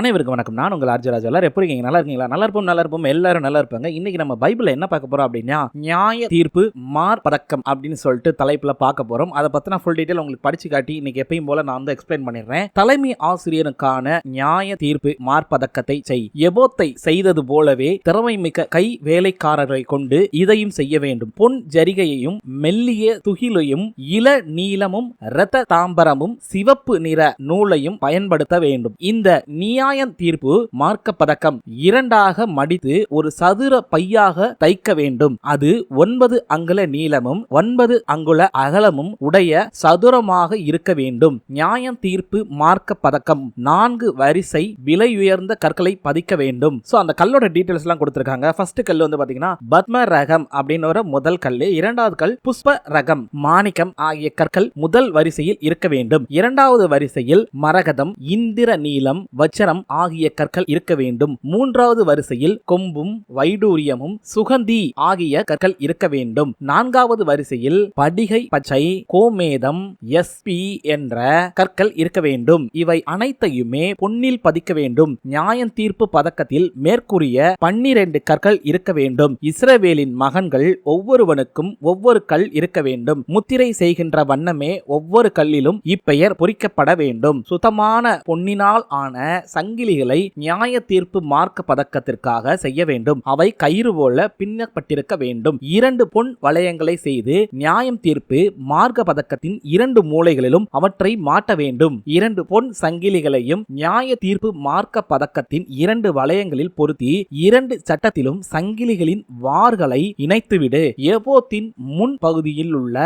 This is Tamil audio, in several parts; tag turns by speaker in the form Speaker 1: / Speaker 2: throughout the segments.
Speaker 1: அனைவருக்கும் வணக்கம் நான் உங்கள் ஆர்ஜராஜ் எல்லாரும் எப்படி இருக்கீங்க நல்லா இருக்கீங்களா நல்லா இருப்போம் நல்லா இருப்போம் எல்லாரும் நல்லா இருப்பாங்க இன்னைக்கு நம்ம பைபிள் என்ன பார்க்க போறோம் அப்படின்னா நியாய தீர்ப்பு மார் பதக்கம் அப்படின்னு சொல்லிட்டு தலைப்புல பார்க்க போறோம் அதை பத்தின ஃபுல் டீடைல் உங்களுக்கு படிச்சு காட்டி இன்னைக்கு எப்பயும் போல நான் வந்து எக்ஸ்பிளைன் பண்ணிடுறேன் தலைமை ஆசிரியருக்கான நியாய தீர்ப்பு மார் பதக்கத்தை செய் எபோத்தை செய்தது போலவே திறமை மிக்க கை வேலைக்காரரை கொண்டு இதையும் செய்ய வேண்டும் பொன் ஜரிகையையும் மெல்லிய துகிலையும் இள நீளமும் இரத்த தாம்பரமும் சிவப்பு நிற நூலையும் பயன்படுத்த வேண்டும் இந்த நீ அநியாயம் தீர்ப்பு மார்க்க பதக்கம் இரண்டாக மடித்து ஒரு சதுர பையாக தைக்க வேண்டும் அது ஒன்பது அங்குல நீளமும் ஒன்பது அங்குல அகலமும் உடைய சதுரமாக இருக்க வேண்டும் நியாயம் தீர்ப்பு மார்க்க பதக்கம் நான்கு வரிசை விலை உயர்ந்த கற்களை பதிக்க வேண்டும் சோ அந்த கல்லோட டீட்டெயில்ஸ் எல்லாம் கொடுத்துருக்காங்க ஃபர்ஸ்ட் கல் வந்து பாத்தீங்கன்னா பத்ம ரகம் அப்படின்னு ஒரு முதல் கல் இரண்டாவது கல் புஷ்ப ரகம் மாணிக்கம் ஆகிய கற்கள் முதல் வரிசையில் இருக்க வேண்டும் இரண்டாவது வரிசையில் மரகதம் இந்திர நீலம் வச்சரம் மகரம் ஆகிய கற்கள் இருக்க வேண்டும் மூன்றாவது வரிசையில் கொம்பும் வைடூரியமும் சுகந்தி ஆகிய கற்கள் இருக்க வேண்டும் நான்காவது வரிசையில் படிகை பச்சை கோமேதம் எஸ்பி என்ற கற்கள் இருக்க வேண்டும் இவை அனைத்தையுமே பொன்னில் பதிக்க வேண்டும் நியாயம் தீர்ப்பு பதக்கத்தில் மேற்கூறிய பன்னிரண்டு கற்கள் இருக்க வேண்டும் இஸ்ரவேலின் மகன்கள் ஒவ்வொருவனுக்கும் ஒவ்வொரு கல் இருக்க வேண்டும் முத்திரை செய்கின்ற வண்ணமே ஒவ்வொரு கல்லிலும் இப்பெயர் பொறிக்கப்பட வேண்டும் சுத்தமான பொன்னினால் ஆன சங்கிலிகளை நியாய தீர்ப்பு மார்க்க பதக்கத்திற்காக செய்ய வேண்டும் அவை கயிறு போல பின்னப்பட்டிருக்க வேண்டும் இரண்டு பொன் வளையங்களை செய்து நியாயம் தீர்ப்பு மார்க்க பதக்கத்தின் இரண்டு மூலைகளிலும் அவற்றை மாட்ட வேண்டும் இரண்டு பொன் சங்கிலிகளையும் நியாய தீர்ப்பு மார்க்க பதக்கத்தின் இரண்டு வளையங்களில் பொருத்தி இரண்டு சட்டத்திலும் சங்கிலிகளின் வார்களை இணைத்துவிடு எபோத்தின் முன் பகுதியில் உள்ள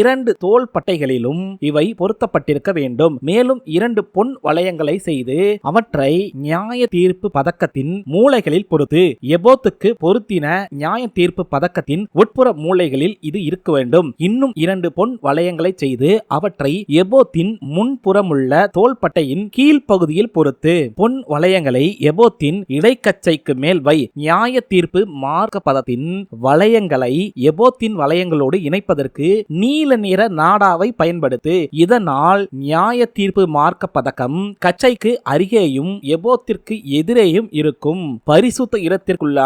Speaker 1: இரண்டு தோல் பட்டைகளிலும் இவை பொருத்தப்பட்டிருக்க வேண்டும் மேலும் இரண்டு பொன் வளையங்களை செய்து அவற்றை முறை நியாய தீர்ப்பு பதக்கத்தின் மூளைகளில் பொறுத்து எபோத்துக்கு பொருத்தின நியாய தீர்ப்பு பதக்கத்தின் உட்புற மூளைகளில் இது இருக்க வேண்டும் இன்னும் இரண்டு பொன் வளையங்களை செய்து அவற்றை எபோத்தின் முன்புறமுள்ள தோள்பட்டையின் கீழ்ப்பகுதியில் பொறுத்து பொன் வளையங்களை எபோத்தின் இடைக்கச்சைக்கு மேல் வை நியாய தீர்ப்பு மார்க்க பதத்தின் வளையங்களை எபோத்தின் வளையங்களோடு இணைப்பதற்கு நீல நிற நாடாவை பயன்படுத்து இதனால் நியாய தீர்ப்பு மார்க்க பதக்கம் கச்சைக்கு அருகேயும் எபோத்திற்கு எதிரேயும் இருக்கும் பரிசுத்த இடத்திற்குள்ளான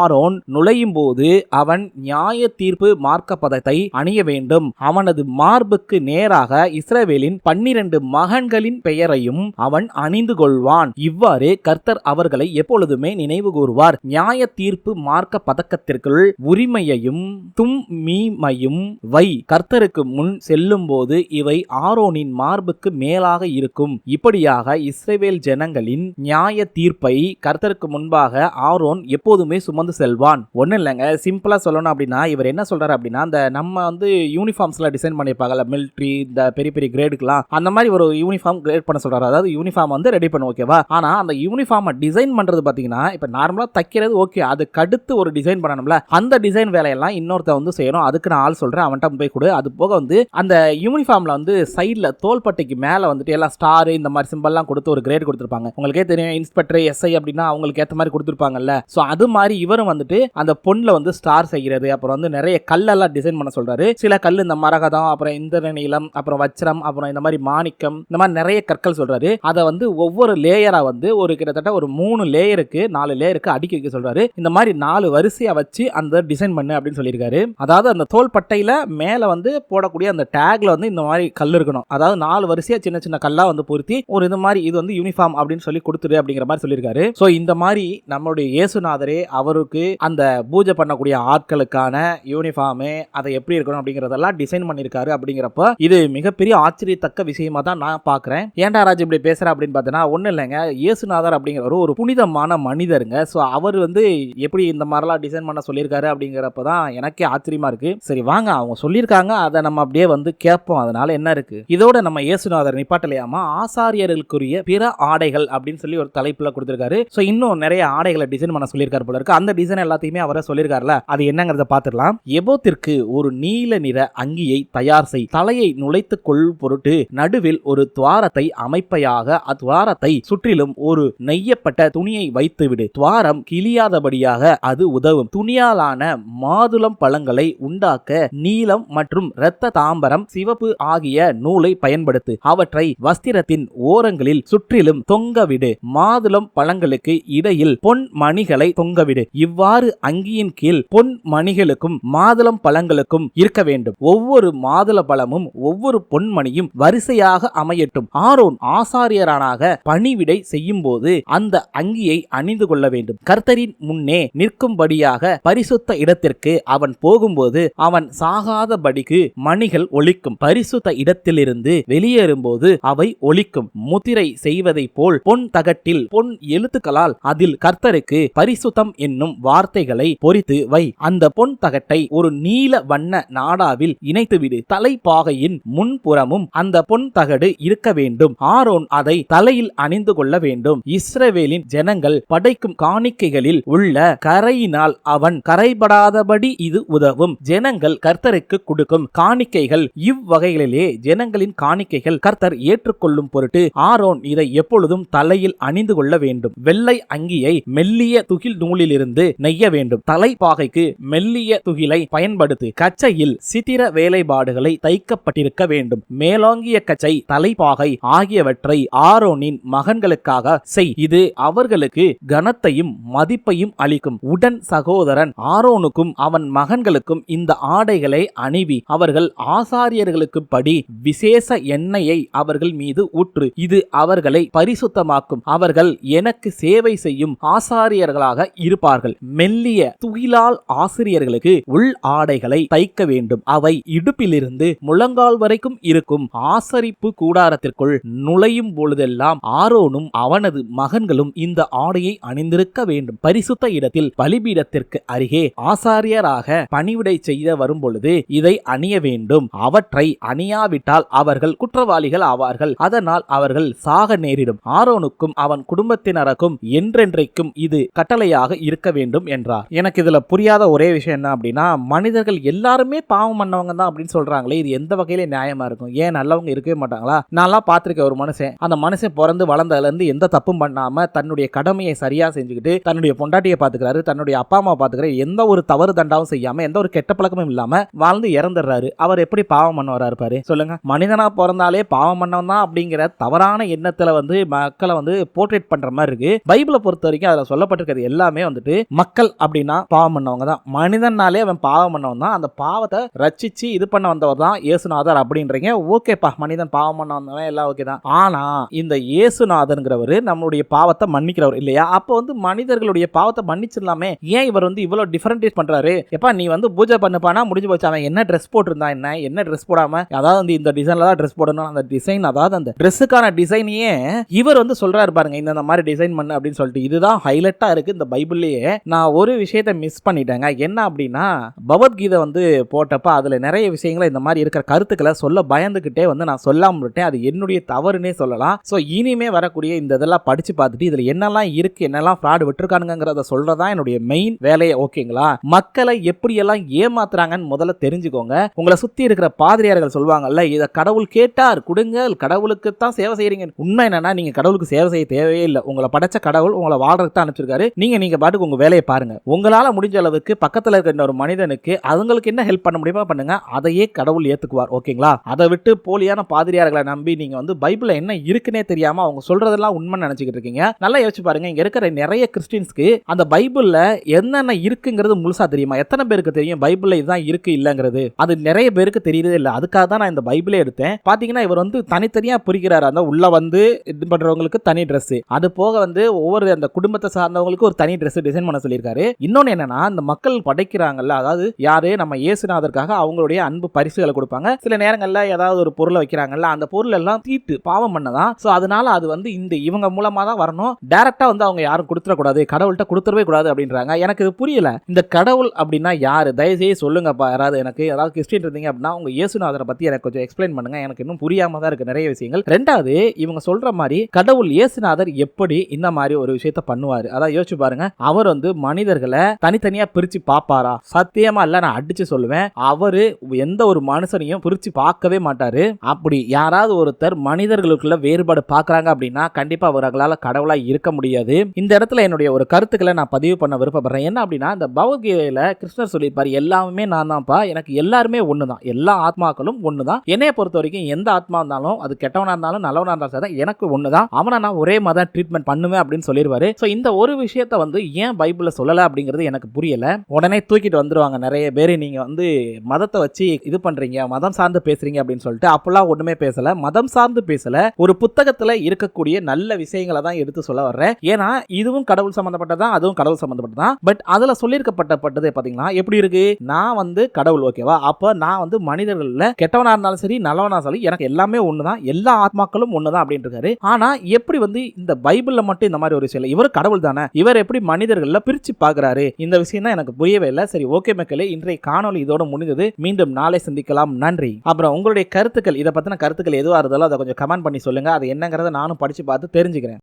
Speaker 1: ஆரோன் நுழையும் போது அவன் நியாய தீர்ப்பு மார்க்க பதத்தை அணிய வேண்டும் அவனது மார்புக்கு நேராக இஸ்ரேவேலின் பன்னிரண்டு மகன்களின் பெயரையும் அவன் அணிந்து கொள்வான் இவ்வாறு கர்த்தர் அவர்களை எப்பொழுதுமே நினைவு கூறுவார் நியாய தீர்ப்பு மார்க்க பதக்கத்திற்குள் உரிமையையும் தும் மீமையும் வை கர்த்தருக்கு முன் செல்லும் போது இவை ஆரோனின் மார்புக்கு மேலாக இருக்கும் இப்படியாக இஸ்ரேவேல் ஜனங்களின் இஸ்ரவேலின் நியாய தீர்ப்பை கர்த்தருக்கு முன்பாக ஆரோன் எப்போதுமே சுமந்து செல்வான் ஒன்றும் இல்லைங்க சிம்பிளாக சொல்லணும் அப்படின்னா இவர் என்ன சொல்கிறார் அப்படின்னா அந்த நம்ம வந்து யூனிஃபார்ம்ஸ்லாம் டிசைன் பண்ணியிருப்பாங்கல்ல மிலிட்ரி இந்த பெரிய பெரிய கிரேடுக்குலாம் அந்த மாதிரி ஒரு யூனிஃபார்ம் கிரேட் பண்ண சொல்கிறார் அதாவது யூனிஃபார்ம் வந்து ரெடி பண்ணும் ஓகேவா ஆனால் அந்த யூனிஃபார்மை டிசைன் பண்ணுறது பார்த்தீங்கன்னா இப்போ நார்மலாக தைக்கிறது ஓகே அதுக்கு அடுத்து ஒரு டிசைன் பண்ணணும்ல அந்த டிசைன் வேலையெல்லாம் இன்னொருத்த வந்து செய்யணும் அதுக்கு நான் ஆள் சொல்கிறேன் அவன்கிட்ட போய் கொடு அது போக வந்து அந்த யூனிஃபார்மில் வந்து சைடில் தோல்பட்டைக்கு மேலே வந்துட்டு எல்லாம் ஸ்டாரு இந்த மாதிரி சிம்பிள்லாம் கொடுத்து ஒரு கிரேட் கொடுத்துருப்பாங்க உங்களுக்கே தெரியும் இன்ஸ்பெக்டர் எஸ்ஐ அப்படின்னா அவங்களுக்கு ஏற்ற மாதிரி கொடுத்துருப்பாங்கல்ல ஸோ அது மாதிரி இவரும் வந்துட்டு அந்த பொண்ணில் வந்து ஸ்டார் செய்கிறது அப்புறம் வந்து நிறைய கல்லெல்லாம் டிசைன் பண்ண சொல்கிறாரு சில கல் இந்த மரகதம் அப்புறம் இந்திர நீளம் அப்புறம் வச்சிரம் அப்புறம் இந்த மாதிரி மாணிக்கம் இந்த மாதிரி நிறைய கற்கள் சொல்கிறாரு அதை வந்து ஒவ்வொரு லேயராக வந்து ஒரு கிட்டத்தட்ட ஒரு மூணு லேயருக்கு நாலு லேயருக்கு அடுக்கி வைக்க சொல்கிறாரு இந்த மாதிரி நாலு வரிசையாக வச்சு அந்த டிசைன் பண்ணு அப்படின்னு சொல்லியிருக்காரு அதாவது அந்த தோல் பட்டையில் மேலே வந்து போடக்கூடிய அந்த டேக்ல வந்து இந்த மாதிரி கல் இருக்கணும் அதாவது நாலு வரிசையாக சின்ன சின்ன கல்லாக வந்து பொருத்தி ஒரு இது மாதிரி இது வந்து யூனிஃபார்ம் அப்படின்னு சொல்லி கொடுத்துரு அப்படிங்கிற மாதிரி சொல்லியிருக்காரு ஸோ இந்த மாதிரி நம்மளுடைய இயேசுநாதரே அவருக்கு அந்த பூஜை பண்ணக்கூடிய ஆட்களுக்கான யூனிஃபார்மு அதை எப்படி இருக்கணும் அப்படிங்கிறதெல்லாம் டிசைன் பண்ணியிருக்காரு அப்படிங்கிறப்ப இது மிகப்பெரிய ஆச்சரியத்தக்க விஷயமா தான் நான் பார்க்குறேன் ஏன்டா ராஜ் இப்படி பேசுகிற அப்படின்னு பார்த்தீங்கன்னா ஒன்றும் இல்லைங்க இயேசுநாதர் அப்படிங்கிறவர் ஒரு புனிதமான மனிதருங்க ஸோ அவர் வந்து எப்படி இந்த மாதிரிலாம் டிசைன் பண்ண சொல்லியிருக்காரு அப்படிங்கிறப்ப தான் எனக்கே ஆச்சரியமா இருக்கு சரி வாங்க அவங்க சொல்லியிருக்காங்க அதை நம்ம அப்படியே வந்து கேட்போம் அதனால என்ன இருக்குது இதோட நம்ம இயேசுநாதர் நிப்பாட்டலையாமல் ஆசாரியர்களுக்குரிய பிற ஆடைகள் அப்படின்னு சொல்லி ஒரு தலைப்புல கொடுத்திருக்காரு ஸோ இன்னும் நிறைய ஆடைகளை டிசைன் பண்ண சொல்லியிருக்காரு போல இருக்கு அந்த டிசைன் எல்லாத்தையுமே அவரை சொல்லியிருக்காருல அது என்னங்கிறத பார்த்துடலாம் எபோத்திற்கு ஒரு நீல நிற அங்கியை தயார் செய் தலையை நுழைத்து கொள் பொருட்டு நடுவில் ஒரு துவாரத்தை அமைப்பையாக அத்வாரத்தை சுற்றிலும் ஒரு நெய்யப்பட்ட துணியை வைத்து விடு துவாரம் கிளியாதபடியாக அது உதவும் துணியாலான மாதுளம் பழங்களை உண்டாக்க நீலம் மற்றும் இரத்த தாம்பரம் சிவப்பு ஆகிய நூலை பயன்படுத்து அவற்றை வஸ்திரத்தின் ஓரங்களில் சுற்றிலும் தொங்க தொங்கவிடு மாதுளம் பழங்களுக்கு இடையில் பொன் மணிகளை தொங்கவிடு இவ்வாறு அங்கியின் கீழ் பொன் மணிகளுக்கும் மாதுளம் பழங்களுக்கும் இருக்க வேண்டும் ஒவ்வொரு மாதுள பழமும் ஒவ்வொரு பொன்மணியும் வரிசையாக அமையட்டும் ஆரோன் ஆசாரியரானாக பணிவிடை செய்யும் போது அந்த அங்கியை அணிந்து கொள்ள வேண்டும் கர்த்தரின் முன்னே நிற்கும்படியாக பரிசுத்த இடத்திற்கு அவன் போகும்போது அவன் சாகாதபடிக்கு மணிகள் ஒழிக்கும் பரிசுத்த இடத்திலிருந்து வெளியேறும் போது அவை ஒழிக்கும் முத்திரை செய்வதை போல் பொன் தகட்டில் பொன் எழுத்துக்களால் அதில் கர்த்தருக்கு பரிசுத்தம் என்னும் வார்த்தைகளை பொறித்து வை அந்த பொன் தகட்டை ஒரு நீல வண்ண நாடாவில் இணைத்துவிடு தலைப்பாகையின் முன்புறமும் அந்த பொன் தகடு இருக்க வேண்டும் ஆரோன் அதை தலையில் அணிந்து கொள்ள வேண்டும் இஸ்ரவேலின் ஜனங்கள் படைக்கும் காணிக்கைகளில் உள்ள கரையினால் அவன் கரைபடாதபடி இது உதவும் ஜனங்கள் கர்த்தருக்கு கொடுக்கும் காணிக்கைகள் இவ்வகைகளிலே ஜனங்களின் காணிக்கைகள் கர்த்தர் ஏற்றுக்கொள்ளும் பொருட்டு ஆரோன் இதை எப்பொழுதும் தலையில் அணிந்து கொள்ள வேண்டும் வெள்ளை அங்கியை மெல்லிய துகில் நூலிலிருந்து நெய்ய வேண்டும் தலைப்பாகைக்கு மெல்லிய துகிலை பயன்படுத்தி கச்சையில் சித்திர வேலைப்பாடுகளை தைக்கப்பட்டிருக்க வேண்டும் மேலோங்கிய கச்சை தலைப்பாகை ஆகியவற்றை ஆரோனின் மகன்களுக்காக செய் இது அவர்களுக்கு கனத்தையும் மதிப்பையும் அளிக்கும் உடன் சகோதரன் ஆரோனுக்கும் அவன் மகன்களுக்கும் இந்த ஆடைகளை அணிவி அவர்கள் ஆசாரியர்களுக்கு படி விசேஷ எண்ணெயை அவர்கள் மீது ஊற்று இது அவர்களை பரிசுத்த சுத்தமாக்கும் அவர்கள் எனக்கு சேவை செய்யும் ஆசாரியர்களாக இருப்பார்கள் மெல்லிய துகிலால் ஆசிரியர்களுக்கு உள் ஆடைகளை தைக்க வேண்டும் அவை இடுப்பிலிருந்து முழங்கால் வரைக்கும் இருக்கும் ஆசரிப்பு கூடாரத்திற்குள் நுழையும் பொழுதெல்லாம் ஆரோனும் அவனது மகன்களும் இந்த ஆடையை அணிந்திருக்க வேண்டும் பரிசுத்த இடத்தில் பலிபீடத்திற்கு அருகே ஆசாரியராக பணிவிடை செய்ய வரும் பொழுது இதை அணிய வேண்டும் அவற்றை அணியாவிட்டால் அவர்கள் குற்றவாளிகள் ஆவார்கள் அதனால் அவர்கள் சாக நேரிடும் ஆரோன் பார்வோனுக்கும் அவன் குடும்பத்தினருக்கும் என்றென்றைக்கும் இது கட்டளையாக இருக்க வேண்டும் என்றார் எனக்கு இதுல புரியாத ஒரே விஷயம் என்ன அப்படின்னா மனிதர்கள் எல்லாருமே பாவம் பண்ணவங்க தான் அப்படின்னு சொல்றாங்களே இது எந்த வகையில நியாயமா இருக்கும் ஏன் நல்லவங்க இருக்கவே மாட்டாங்களா நான்லாம் பார்த்திருக்க ஒரு மனுஷன் அந்த மனுஷன் பிறந்து வளர்ந்ததுல இருந்து எந்த தப்பும் பண்ணாம தன்னுடைய கடமையை சரியா செஞ்சுக்கிட்டு தன்னுடைய பொண்டாட்டியை பாத்துக்கிறாரு தன்னுடைய அப்பா அம்மா பாத்துக்கிற எந்த ஒரு தவறு தண்டாவும் செய்யாம எந்த ஒரு கெட்ட பழக்கமும் இல்லாம வாழ்ந்து இறந்துடுறாரு அவர் எப்படி பாவம் பண்ண வராரு பாரு சொல்லுங்க மனிதனா பிறந்தாலே பாவம் பண்ணவன் தான் அப்படிங்கிற தவறான எண்ணத்துல வந்து மக்கள் மக்களை வந்து போர்ட்ரேட் பண்ற மாதிரி இருக்கு பைபிளை பொறுத்த வரைக்கும் அதுல சொல்லப்பட்டிருக்கிறது எல்லாமே வந்துட்டு மக்கள் அப்படின்னா பாவம் பண்ணவங்க தான் மனிதனாலே அவன் பாவம் பண்ணவன் தான் அந்த பாவத்தை ரச்சிச்சு இது பண்ண வந்தவர் தான் இயேசுநாதர் அப்படின்றீங்க ஓகேப்பா மனிதன் பாவம் பண்ண வந்தவன் எல்லாம் ஓகே தான் ஆனா இந்த இயேசுநாதன்கிறவர் நம்மளுடைய பாவத்தை மன்னிக்கிறவர் இல்லையா அப்போ வந்து மனிதர்களுடைய பாவத்தை மன்னிச்சிடலாமே ஏன் இவர் வந்து இவ்வளவு டிஃபரண்டேட் பண்றாரு எப்பா நீ வந்து பூஜை பண்ணப்பானா முடிஞ்சு போச்சு அவன் என்ன ட்ரெஸ் போட்டிருந்தான் என்ன என்ன ட்ரெஸ் போடாம அதாவது வந்து இந்த டிசைன்ல தான் ட்ரெஸ் போடணும் அந்த டிசைன் அதாவது அந்த ட்ரெஸ்ஸுக்கான டிசைனையே இவர் வந்து சொல்கிறாரு பாருங்க இந்த மாதிரி டிசைன் பண்ணு அப்படின்னு சொல்லிட்டு இதுதான் ஹைலைட்டாக இருக்குது இந்த பைபிள்லேயே நான் ஒரு விஷயத்தை மிஸ் பண்ணிட்டேங்க என்ன அப்படின்னா பகவத்கீதை வந்து போட்டப்ப அதில் நிறைய விஷயங்களை இந்த மாதிரி இருக்கிற கருத்துக்களை சொல்ல பயந்துக்கிட்டே வந்து நான் சொல்லாமல் விட்டேன் அது என்னுடைய தவறுனே சொல்லலாம் ஸோ இனிமே வரக்கூடிய இந்த இதெல்லாம் படித்து பார்த்துட்டு இதில் என்னெல்லாம் இருக்குது என்னெல்லாம் ஃப்ராடு விட்டுருக்கானுங்கிறத சொல்கிறதா என்னுடைய மெயின் வேலையை ஓகேங்களா மக்களை எப்படியெல்லாம் ஏமாத்துறாங்கன்னு முதல்ல தெரிஞ்சுக்கோங்க உங்களை சுற்றி இருக்கிற பாதிரியார்கள் சொல்லுவாங்கல்ல இதை கடவுள் கேட்டார் கொடுங்க கடவுளுக்கு தான் சேவை செய்கிறீங்க உண்மை என்னன்னா நீங்கள் கடவுளுக்கு சேவை செய்ய தேவையே இல்லை உங்களை படைச்ச கடவுள் உங்களை வாழ்றதுக்கு தான் அனுப்பிச்சிருக்காரு நீங்க நீங்க பாட்டுக்கு உங்க வேலையை பாருங்க உங்களால முடிஞ்ச அளவுக்கு பக்கத்துல இருக்கிற ஒரு மனிதனுக்கு அவங்களுக்கு என்ன ஹெல்ப் பண்ண முடியுமா பண்ணுங்க அதையே கடவுள் ஏத்துக்குவார் ஓகேங்களா அதை விட்டு போலியான பாதிரியார்களை நம்பி நீங்க வந்து பைபிள் என்ன இருக்குன்னே தெரியாம அவங்க சொல்றதெல்லாம் உண்மை நினைச்சுக்கிட்டு இருக்கீங்க நல்லா யோசிச்சு பாருங்க இங்க இருக்கிற நிறைய கிறிஸ்டின்ஸ்க்கு அந்த பைபிள்ல என்னென்ன இருக்குங்கிறது முழுசா தெரியுமா எத்தனை பேருக்கு தெரியும் பைபிள்ல இதுதான் இருக்கு இல்லங்கிறது அது நிறைய பேருக்கு தெரியறதே இல்லை அதுக்காக தான் நான் இந்த பைபிளே எடுத்தேன் பாத்தீங்கன்னா இவர் வந்து தனித்தனியா புரிகிறார் அந்த உள்ள வந்து இது பண்றவங்களுக்கு இருக்கிறவங்களுக்கு தனி ட்ரெஸ் அது போக வந்து ஒவ்வொரு அந்த குடும்பத்தை சார்ந்தவங்களுக்கு ஒரு தனி ட்ரெஸ் டிசைன் பண்ண சொல்லியிருக்காரு இன்னொன்று என்னன்னா இந்த மக்கள் படைக்கிறாங்கல்ல அதாவது யாரு நம்ம இயேசுநாதருக்காக அவங்களுடைய அன்பு பரிசுகளை கொடுப்பாங்க சில நேரங்களில் ஏதாவது ஒரு பொருளை வைக்கிறாங்கல்ல அந்த பொருள் எல்லாம் தீட்டு பாவம் பண்ணதான் ஸோ அதனால அது வந்து இந்த இவங்க மூலமாக தான் வரணும் டேரக்டா வந்து அவங்க யாரும் கொடுத்துடக்கூடாது கடவுள்கிட்ட கொடுத்துடவே கூடாது அப்படின்றாங்க எனக்கு இது புரியல இந்த கடவுள் அப்படின்னா யாரு தயவுசெய்து சொல்லுங்கப்பா யாராவது எனக்கு ஏதாவது கிறிஸ்டின் இருந்தீங்க அப்படின்னா உங்க இயேசுநாதரை பத்தி எனக்கு கொஞ்சம் எக்ஸ்பிளைன் பண்ணுங்க எனக்கு இன்னும் புரியாம தான் இருக்கு நிறைய விஷயங்கள் ரெண்டாவது இவங்க சொல்ற மாதிரி கடவுள் கடவுள் இயேசுநாதர் எப்படி இந்த மாதிரி ஒரு விஷயத்த பண்ணுவார் அதான் யோசிச்சு பாருங்க அவர் வந்து மனிதர்களை தனித்தனியா பிரிச்சு பாப்பாரா சத்தியமா இல்ல நான் அடிச்சு சொல்லுவேன் அவரு எந்த ஒரு மனுஷனையும் பிரிச்சு பார்க்கவே மாட்டாரு அப்படி யாராவது ஒருத்தர் மனிதர்களுக்குள்ள வேறுபாடு பார்க்குறாங்க அப்படின்னா கண்டிப்பாக அவர்களால் கடவுளாக இருக்க முடியாது இந்த இடத்துல என்னுடைய ஒரு கருத்துக்களை நான் பதிவு பண்ண விருப்பப்படுறேன் என்ன அப்படின்னா இந்த பகவத்கீதையில் கிருஷ்ணர் சொல்லியிருப்பார் எல்லாமே நான் தான்ப்பா எனக்கு எல்லாருமே ஒன்று தான் எல்லா ஆத்மாக்களும் ஒன்று தான் என்னைய பொறுத்த வரைக்கும் எந்த ஆத்மா இருந்தாலும் அது கெட்டவனாக இருந்தாலும் நல்லவனாக இருந்தாலும் சரி எனக்கு ஒன்று தான் அவனை நான் ஒரே மாதிரி தான் ட்ரீட்மெண்ட் பண்ணுவேன் அப்படின்னு சொல்லிடுவாரு ஸோ இந்த ஒரு விஷயத்த வந்து ஏன் பைபிளில் சொல்லலை அப்படிங்கிறது எனக்கு புரியல உடனே தூக்கிட்டு வந்துடுவாங்க நிறைய பேர் நீங்கள் வந்து மதத்தை வச்சு இது பண்ணுறீங்க மதம் சார்ந்து பேசுகிறீங்க அப்படின்னு சொல்லிட்டு அப்போல்லாம் ஒன்றுமே பேசலை மதம் சார்ந்து பேசலை ஒரு புத்தகத்தில் இருக்கக்கூடிய நல்ல விஷயங்களை தான் எடுத்து சொல்ல வர்றேன் ஏன்னா இதுவும் கடவுள் சம்மந்தப்பட்டதான் அதுவும் கடவுள் சம்மந்தப்பட்டதான் பட் அதில் சொல்லியிருக்கப்பட்டப்பட்டது பார்த்தீங்கன்னா எப்படி இருக்கு நான் வந்து கடவுள் ஓகேவா அப்போ நான் வந்து மனிதர்களில் கெட்டவனாக இருந்தாலும் சரி நல்லவனாக சொல்லி எனக்கு எல்லாமே ஒன்று தான் எல்லா ஆத்மாக்களும் ஒன்று தான் அப்படின்ட்டு இருக்காரு ஆனால் எப்படி வந்து இந்த பைபிள்ல மட்டும் இந்த மாதிரி ஒரு விஷயம் இல்லை இவர் கடவுள் தானே இவர் எப்படி மனிதர்களில் பிரிச்சு பாக்குறாரு இந்த விஷயம் தான் எனக்கு புரியவே இல்லை சரி ஓகே மக்களே இன்றைய காணொலி இதோட முடிந்தது மீண்டும் நாளை சந்திக்கலாம் நன்றி அப்புறம் உங்களுடைய கருத்துக்கள் இதை பத்தின கருத்துக்கள் எதுவாக இருந்தாலும் அதை கொஞ்சம் கமெண்ட் பண்ணி சொல்லுங்க அது என்னங்கிறத நானும் படிச்சு பார்த்து தெரிஞ்சுக்கிறேன்